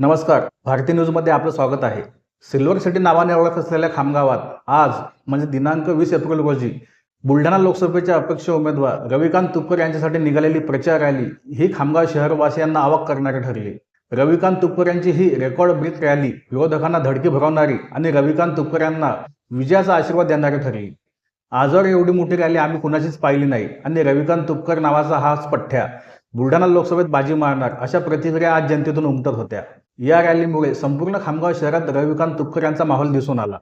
नमस्कार. भारती न्यूजमध्ये आपलं स्वागत आहे. सिल्वर सिटी नावाने ओळख असलेल्या खामगावात आज म्हणजे दिनांक वीस एप्रिल रोजी बुलढाणा लोकसभेच्या अपक्ष उमेदवार रविकांत तुपकर यांच्यासाठी निघालेली प्रचार रॅली ही खामगाव शहरवासियांना आवाक करणारी ठरली. रविकांत तुपकर यांची ही रेकॉर्ड ब्रेक रॅली विरोधकांना धडकी भरवणारी आणि रविकांत तुपकर यांना विजयाचा आशीर्वाद देणारी ठरली. आजवर एवढी मोठी रॅली आम्ही कुणाचीच पाहिली नाही आणि रविकांत तुपकर नावाचा हाच पठ्ठ्या बुलढाणा लोकसभेत बाजी मारणार अशा प्रतिक्रिया आज जनतेतून उमटत होत्या. या रॅलीमुळे संपूर्ण खामगाव शहरात रविकांत तुपकर यांचा माहोल दिसून आला.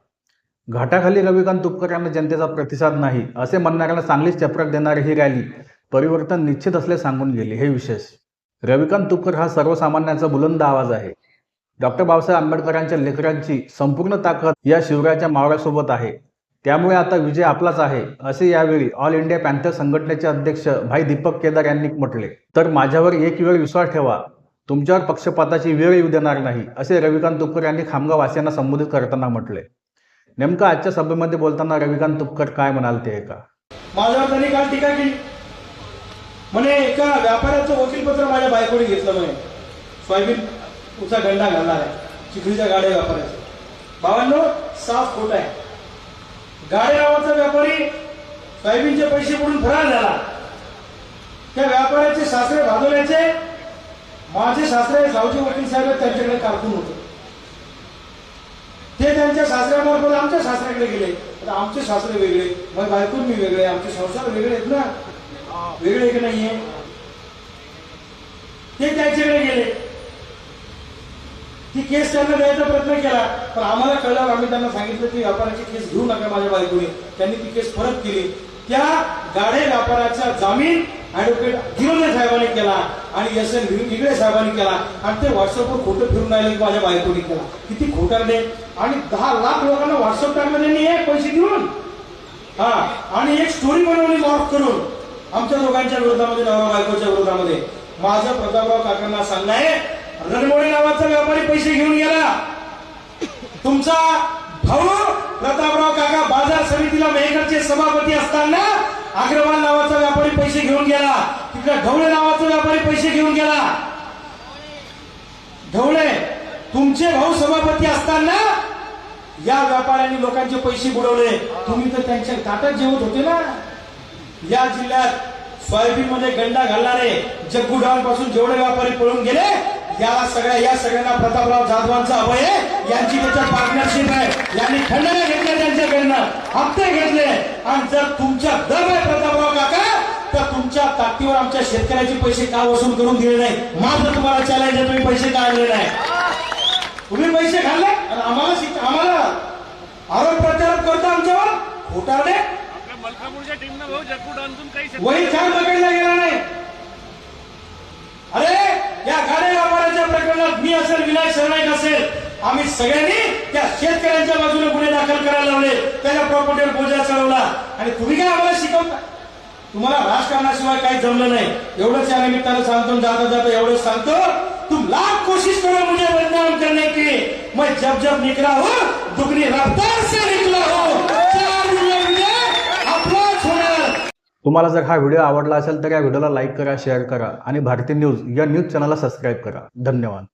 घाटाखाली रविकांत तुपकर यांना जनतेचा प्रतिसाद नाही असे म्हणणाऱ्यांना चांगलीच चपराक देणारी ही रॅली परिवर्तन निश्चित असले सांगून गेले. हे विशेष. रविकांत तुपकर हा सर्वसामान्यांचा बुलंद आवाज आहे. डॉक्टर बाबासाहेब आंबेडकरांच्या लेकरांची संपूर्ण ताकद या शिवरायाच्या मावळ्यासोबत आहे. त्यामुळे आता विजय आपलाच आहे असे यावेळी ऑल इंडिया पॅन्थर संघटनेचे अध्यक्ष भाई दीपक केदार यांनी म्हटले. तर माझ्यावर एक वेळ विश्वास ठेवा. तुमच्यावर पक्षपाताची वेळ येऊ देणार नाही असे रविकांत तुपकर यांनी खामगाव वासियांना संबोधित करताना म्हटले. नेमकं आजच्या सभेमध्ये बोलताना रविकांत तुपकर काय म्हणाल ते एका माझ्यावर त्यांनी काल टीका केली. म्हणे एका व्यापाऱ्याचं वकीलपत्र माझ्या बायकोने घेतलं म्हणे. सोयाबीन उचा गंडा घालणार आहे. चिखलीच्या गाड्या व्यापाऱ्याचं. बाबांनो साफ खोट आहे. गाड्या नावाचा व्यापारी सोयाबीनचे पैसे पडून फरार झाला. त्या व्यापाऱ्याचे सासरे भाजवण्याचे माझे सासरे सावजी वकील साहेब त्यांच्याकडे कारकून होते. ते त्यांच्या सासऱ्यामार्फत आमच्या सासऱ्याकडे गेले. आता आमचे सासरे वेगळे मग बायकून मी वेगळे आमचे संसार वेगळे आहेत ना. वेगळे की नाहीये. ते त्यांच्याकडे गेले. ती केस त्यांना द्यायचा प्रयत्न केला पण आम्हाला कळल्यावर आम्ही त्यांना सांगितलं की व्यापाराची केस घेऊ नका माझ्या बायकोने. त्यांनी ती केस परत केली. त्या गाडे व्यापाराचा जामीन ऍडव्होकेट गिरोले साहेबांनी केला आणि एस एन इंगळे साहेबांनी केला. आणि ते व्हॉट्सअपवर खोटं फिरून राहिले की माझ्या बायकोनी केला. किती खोटारले आणि दहा लाख लोकांना व्हॉट्सअप टाकलं त्यांनी एक पैसे देऊन हा आणि एक स्टोरी बनवली मॉर्फ करून आमच्या दोघांच्या विरोधामध्ये नवरा बायकोच्या विरोधामध्ये. माझं प्रतापराव काकांना सांगणं आहे रणमोळी नावाचा व्यापारी पैसे घेऊन गेला. तुमचा भाऊ प्रतापराव काका बाजार समितीला मेहकरचे सभापती असताना अग्रवाल नावाचा व्यापारी पैसे घेऊन गेला. तिकडे ढवळे नावाचा व्यापारी पैसे घेऊन गेला. ढवळे तुमचे भाऊ सभापती असताना या व्यापाऱ्यांनी लोकांचे पैसे बुडवले. तुम्ही तर त्यांच्या ताटात जेवत होते ना? या जिल्ह्यात सोयाबीन मध्ये गंडा घालणारे जग्गू पासून जेवढे व्यापारी पळून गेले या सगळ्या या सगळ्यांना प्रतापराव जाधवांचा अभय आहे. यांची त्याच्यात पार्टनरशिप आहे. यांनी खंडने घेतले त्यांच्याकडनं हप्ते घेतले. आणि जर तुमच्या दम आहे प्रतापराव काका तर तुमच्या ताकदीवर आमच्या शेतकऱ्याचे पैसे का वसूल करून दिले नाही? माझं तुम्हाला चॅलेंज आहे तुम्ही पैसे का आणले नाही? तुम्ही पैसे खाल्ले? आणि आम्हाला आम्हाला आरोप प्रत्यारोप करता आमच्यावर? खोटारडे? मलकापूरच्या टीमनं भाऊ काही वही छान पकडला गेला नाही. अरे या गाड्या व्यापाराच्या प्रकरणात मी असेल विनायक सरनाईक असेल. आम्ही सगळ्यांनी त्या शेतकऱ्यांच्या बाजूने गुन्हे दाखल करायला लावले. त्याच्या प्रॉपर्टीवर बोजा चढवला आणि तुम्ही काय आम्हाला शिकवता? तुम्हाला राजकारणाशिवाय काही जमलं नाही. एवढंच या निमित्तानं सांगतो जात जाता जाता एवढंच सांगतो. तुम लाख कोशिश करो मुझे बदनाम करने की मैं जब जब निकला हो. दुगनी रफ्तार से निकला हो तुम्हाला जर हा व्हिडिओ आवडला असेल तर या व्हिडिओला लाईक करा शेअर करा आणि भारतीय न्यूज या न्यूज चॅनलला सबस्क्राईब करा. धन्यवाद.